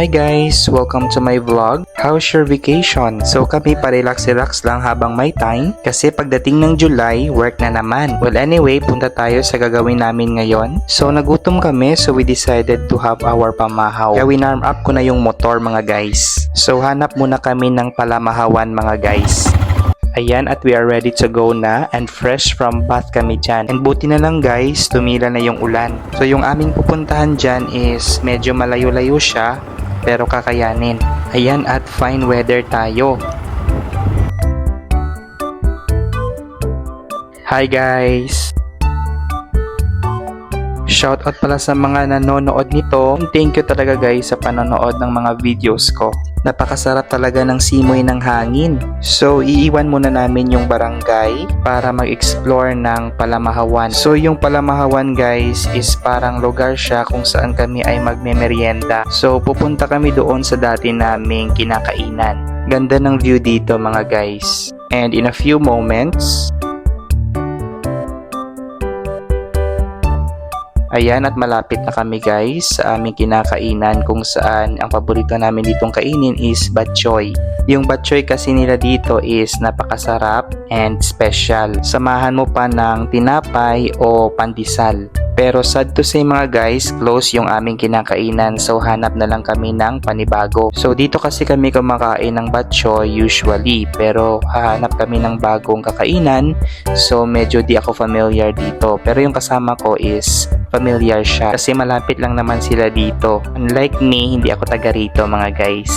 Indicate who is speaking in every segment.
Speaker 1: Hi guys! Welcome to my vlog. How's your vacation? So kami pa-relax-relax lang habang may time kasi pagdating ng July, work na naman. Well anyway, punta tayo sa gagawin namin ngayon. So nagutom kami so we decided to have our pamahaw. Kaya winarm up ko na yung motor mga guys. So hanap muna kami ng palamahawan mga guys. Ayan at we are ready to go na and fresh from bath kami dyan. And buti na lang guys, tumila na yung ulan. So yung aming pupuntahan dyan is medyo malayo-layo siya pero kakayanin. Ayan at fine weather tayo. Hi guys! Shoutout pala sa mga nanonood nito. Thank you talaga guys sa panonood ng mga videos ko. Napakasarap talaga ng simoy ng hangin. So, iiwan muna namin yung barangay para mag-explore ng Palamahawan. So, yung Palamahawan guys is parang lugar siya kung saan kami ay magme-merienda. So, pupunta kami doon sa dati naming kinakainan. Ganda ng view dito mga guys. And in a few moments, Ayan at malapit na kami guys sa aming kinakainan kung saan ang paborito namin ditong kainin is batchoy. Yung batchoy kasi nila dito is napakasarap and special. Samahan mo pa ng tinapay o pandesal. Pero sad to say mga guys, close yung aming kinakainan so hanap na lang kami ng panibago. So dito kasi kami kumakain ng batchoy usually pero hahanap kami ng bagong kakainan so medyo di ako familiar dito. Pero yung kasama ko is familiar siya kasi malapit lang naman sila dito. Unlike me, hindi ako taga rito mga guys.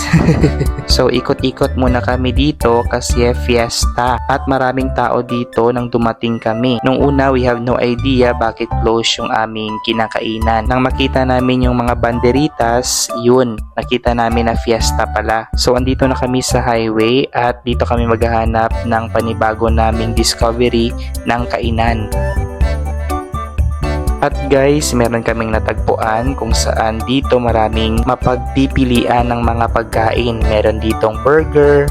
Speaker 1: so ikot-ikot muna kami dito kasi fiesta at maraming tao dito nang dumating kami. Nung una, we have no idea bakit close yung aming kinakainan. Nang makita namin yung mga banderitas, yun, nakita namin na fiesta pala. So andito na kami sa highway at dito kami maghahanap ng panibago naming discovery ng kainan. At guys, meron kaming natagpuan kung saan dito maraming mapagpipilian ng mga pagkain. Meron ditong burger,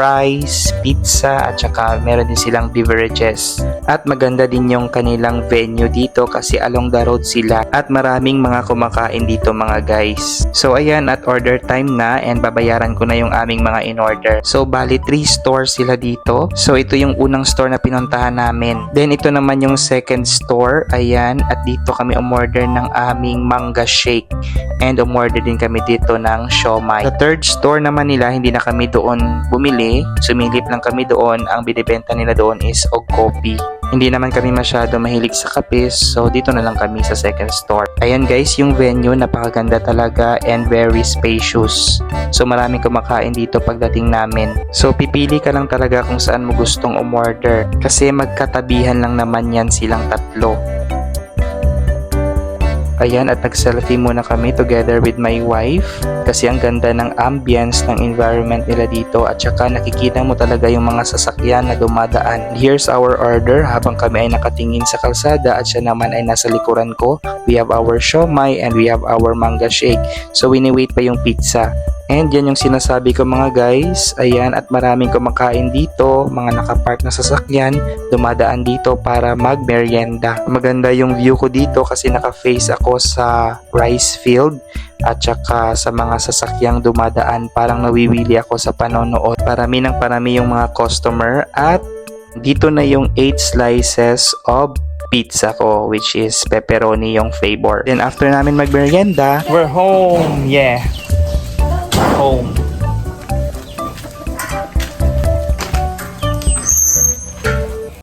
Speaker 1: fries, pizza, at saka meron din silang beverages. At maganda din yung kanilang venue dito kasi along the road sila at maraming mga kumakain dito mga guys. So ayan at order time na and babayaran ko na yung aming mga in-order. So bali 3 stores sila dito. So ito yung unang store na pinuntahan namin. Then ito naman yung second store. Ayan at dito kami umorder ng aming manga shake and umorder din kami dito ng siomai. Sa third store naman nila hindi na kami doon bumili. Sumilip lang kami doon. Ang binibenta nila doon is og coffee. Hindi naman kami masyado mahilig sa kape so dito na lang kami sa second store. Ayan guys, yung venue napakaganda talaga and very spacious. So maraming kumakain dito pagdating namin. So pipili ka lang talaga kung saan mo gustong umorder kasi magkatabihan lang naman yan silang tatlo. Ayan at nag-selfie muna kami together with my wife kasi ang ganda ng ambience ng environment nila dito at saka nakikita mo talaga yung mga sasakyan na dumadaan. Here's our order habang kami ay nakatingin sa kalsada at siya naman ay nasa likuran ko. We have our siomai and we have our manga shake. So wini-wait pa yung pizza. And yan yung sinasabi ko mga guys. Ayan at maraming kumakain dito, mga nakapark na sasakyan, dumadaan dito para magmerienda. Maganda yung view ko dito kasi naka-face ako sa rice field at saka sa mga sasakyang dumadaan parang nawiwili ako sa panonood. Parami ng parami yung mga customer at dito na yung 8 slices of pizza ko which is pepperoni yung flavor. Then after namin magmerienda, we're home. Yeah. Home.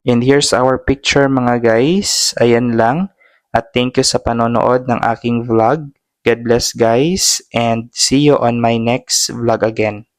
Speaker 1: And here's our picture mga guys. Ayan lang. At thank you sa panonood ng aking vlog. God bless guys and see you on my next vlog again.